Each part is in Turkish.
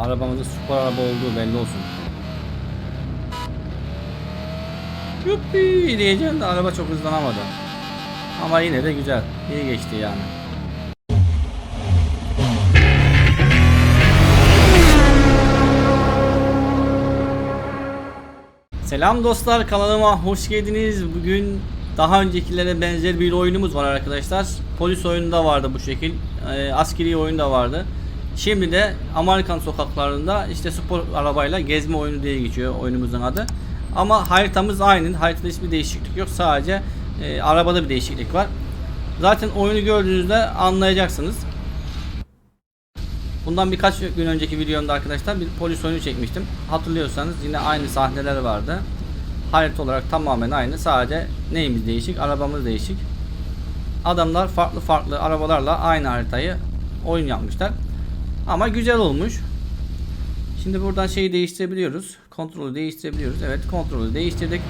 Arabamızın spor araba olduğu belli olsun. Yuppi diyeceğim de araba çok hızlanamadı. Ama yine de güzel. İyi geçti yani. Selam dostlar kanalıma hoş geldiniz. Bugün daha öncekilere benzer bir oyunumuz var arkadaşlar. Polis oyununda vardı bu şekil. Ee, askeri oyunda vardı. Şimdi de Amerikan sokaklarında işte spor arabayla gezme oyunu diye geçiyor oyunumuzun adı. Ama haritamız aynı. Haritada hiçbir değişiklik yok. Sadece e, arabada bir değişiklik var. Zaten oyunu gördüğünüzde anlayacaksınız. Bundan birkaç gün önceki videomda arkadaşlar bir polis oyunu çekmiştim. Hatırlıyorsanız yine aynı sahneler vardı. Harita olarak tamamen aynı. Sadece neyimiz değişik? Arabamız değişik. Adamlar farklı farklı arabalarla aynı haritayı oyun yapmışlar. Ama güzel olmuş. Şimdi buradan şeyi değiştirebiliyoruz. Kontrolü değiştirebiliyoruz. Evet kontrolü değiştirdik.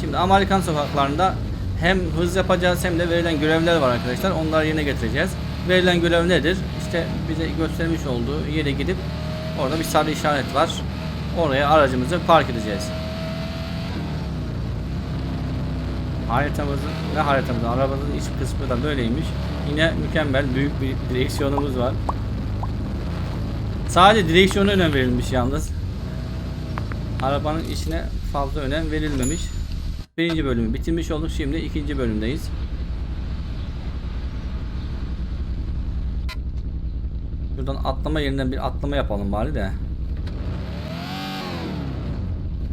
Şimdi Amerikan sokaklarında hem hız yapacağız hem de verilen görevler var arkadaşlar. Onları yerine getireceğiz. Verilen görev nedir? İşte bize göstermiş olduğu yere gidip orada bir sarı işaret var. Oraya aracımızı park edeceğiz. Haritamızın ve haritamızın arabanın iç kısmı da böyleymiş. Yine mükemmel büyük bir direksiyonumuz var. Sadece direksiyona önem verilmiş yalnız. Arabanın içine fazla önem verilmemiş. Birinci bölümü bitirmiş olduk. Şimdi ikinci bölümdeyiz. Şuradan atlama yerinden bir atlama yapalım bari de.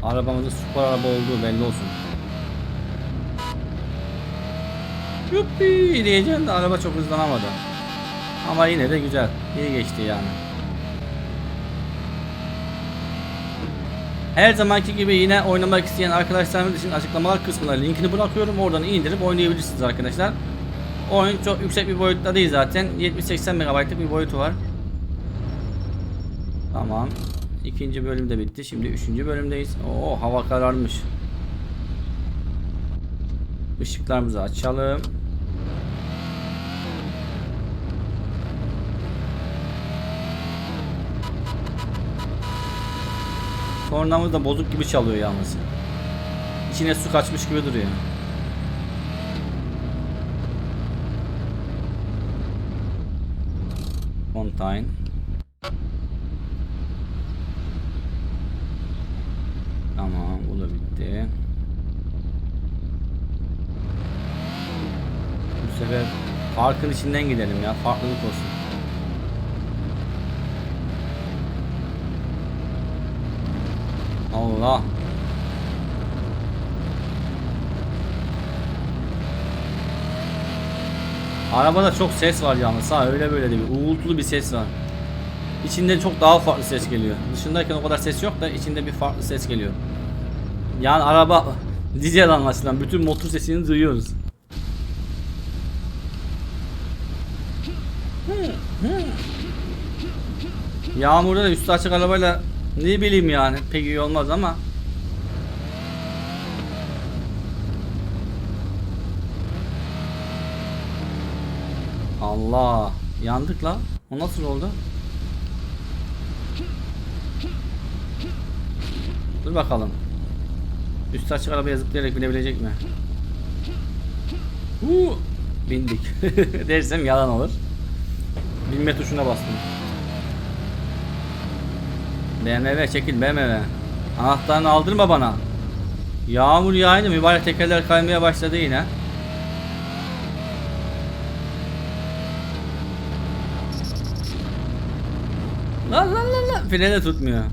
Arabamızın spor araba olduğu belli olsun. Yuppi diyeceğim de araba çok hızlanamadı. Ama yine de güzel. İyi geçti yani. Her zamanki gibi yine oynamak isteyen arkadaşlarımız için açıklamalar kısmına linkini bırakıyorum. Oradan indirip oynayabilirsiniz arkadaşlar. Oyun çok yüksek bir boyutta değil zaten. 70-80 MB'lık bir boyutu var. Tamam. İkinci bölüm de bitti. Şimdi üçüncü bölümdeyiz. Oo hava kararmış. Işıklarımızı açalım. Kornamız da bozuk gibi çalıyor yalnız. İçine su kaçmış gibi duruyor. Fontaine. Tamam bu da bitti. Bu sefer parkın içinden gidelim ya farklılık olsun. Allah. Arabada çok ses var yalnız ha öyle böyle değil. Uğultulu bir ses var. İçinde çok daha farklı ses geliyor. Dışındayken o kadar ses yok da içinde bir farklı ses geliyor. Yani araba dizel anlaşılan bütün motor sesini duyuyoruz. Yağmurda da üstü açık arabayla ne bileyim yani pek iyi olmaz ama Allah yandık la. O nasıl oldu? Dur bakalım. Üstü açık arabaya zıplayarak binebilecek mi? Huu, bindik. Dersem yalan olur. Binme tuşuna bastım. BMW çekil BMW. Anahtarını aldırma bana. Yağmur yağınca mübarek tekerler kaymaya başladı yine. Lan lan lan lan frene tutmuyor.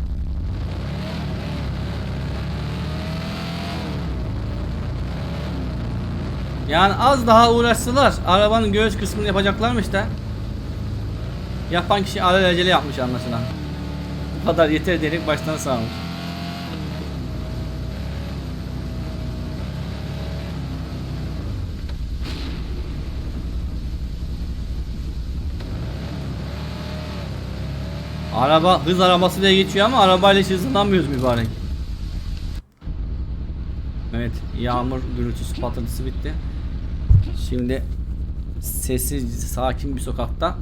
Yani az daha uğraşsalar arabanın göğüs kısmını yapacaklarmış da yapan kişi alelacele yapmış anlaşılan. Bu kadar yeter diyerek baştan sağmış. Araba hız arabası diye geçiyor ama arabayla hiç hızlanamıyoruz mübarek. Evet yağmur gürültüsü patırtısı bitti. Şimdi sessiz sakin bir sokakta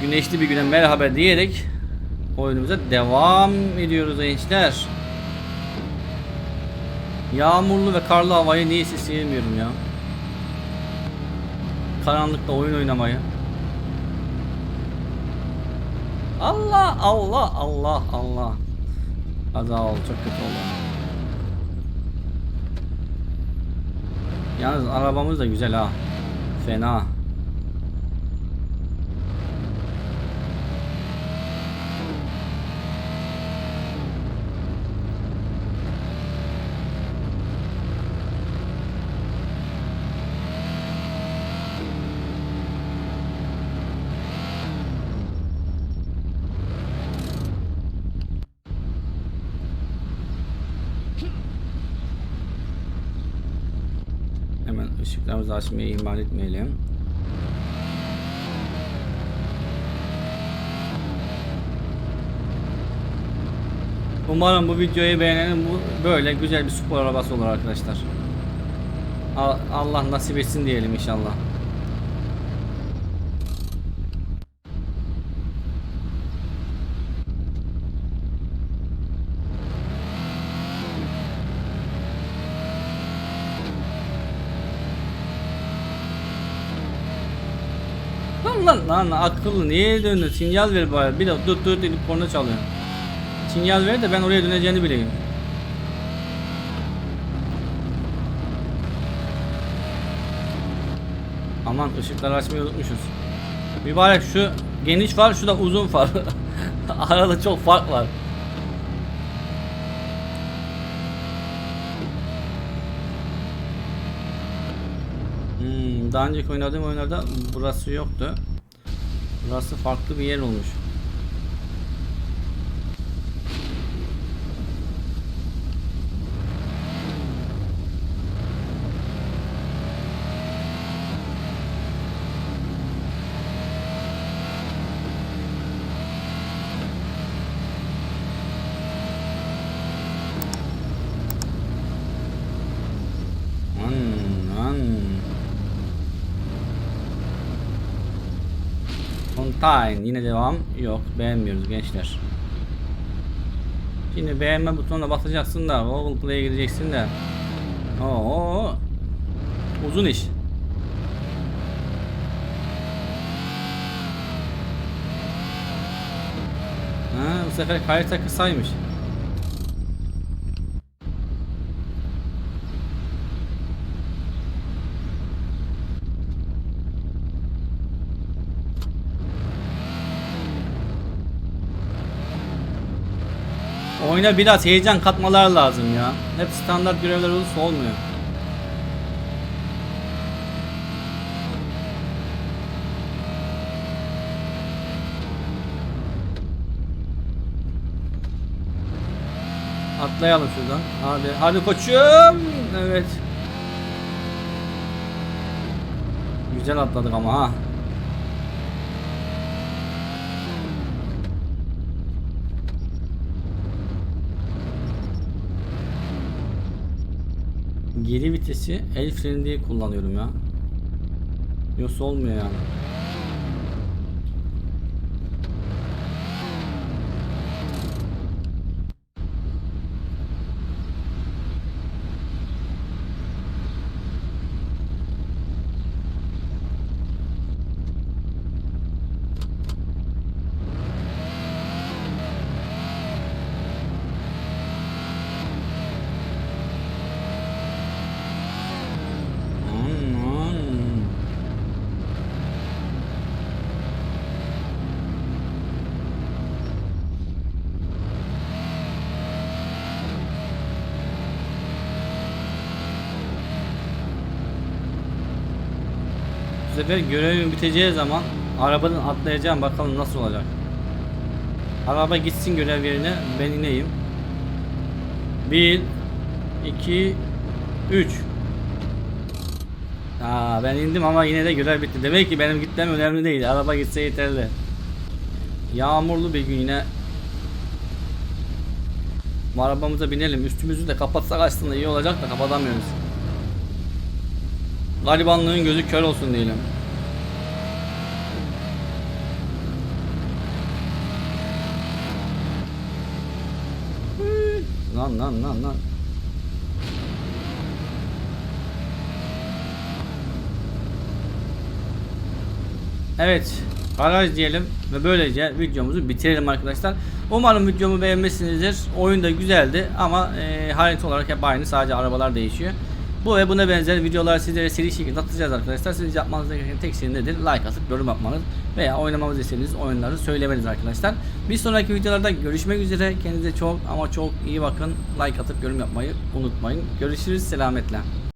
güneşli bir güne merhaba diyerek oyunumuza devam ediyoruz gençler. Yağmurlu ve karlı havayı niyeyse sevmiyorum ya. Karanlıkta oyun oynamayı. Allah Allah Allah Allah. Kaza oldu çok kötü oldu. Yalnız arabamız da güzel ha. Fena. Hemen ışıklarımızı açmayı ihmal etmeyelim. Umarım bu videoyu beğenenin bu böyle güzel bir spor arabası olur arkadaşlar. Allah nasip etsin diyelim inşallah. Lan lan akıllı niye döndün? Sinyal ver bari. Bir de dur dur edip korna çalıyor. Sinyal ver de ben oraya döneceğini bileyim. Aman ışıkları açmayı unutmuşuz. Mübarek şu geniş far şu da uzun far. Arada çok fark var. Hmm, daha önceki oynadığım oyunlarda burası yoktu. Burası farklı bir yer olmuş. Lan lan. Fontaine yine devam. Yok beğenmiyoruz gençler. Şimdi beğenme butonuna basacaksın da Google Play'e gideceksin de. Oo. Uzun iş. Ha, bu sefer harita kısaymış. Oyuna biraz heyecan katmalar lazım ya. Hep standart görevler olursa olmuyor. Atlayalım şuradan. Hadi, hadi koçum. Evet. Güzel atladık ama ha. Geri vitesi el freni diye kullanıyorum ya. Yoksa olmuyor yani. Aman. Bu sefer görevim biteceği zaman arabadan atlayacağım bakalım nasıl olacak. Araba gitsin görev yerine ben ineyim. 1 2 3 Aa, ben indim ama yine de görev bitti. Demek ki benim gitmem önemli değil. Araba gitse yeterli. Yağmurlu bir gün yine. Arabamıza binelim. Üstümüzü de kapatsak aslında iyi olacak da kapatamıyoruz. Garibanlığın gözü kör olsun diyelim. Lan lan lan lan. Evet. Garaj diyelim ve böylece videomuzu bitirelim arkadaşlar. Umarım videomu beğenmişsinizdir. Oyun da güzeldi ama e, harita olarak hep aynı. Sadece arabalar değişiyor. Bu ve buna benzer videolar sizlere seri şekilde atacağız arkadaşlar. Siz yapmanız gereken tek şey nedir? Like atıp yorum yapmanız veya oynamamızı istediğiniz oyunları söylemeniz arkadaşlar. Bir sonraki videolarda görüşmek üzere. Kendinize çok ama çok iyi bakın. Like atıp yorum yapmayı unutmayın. Görüşürüz. Selametle.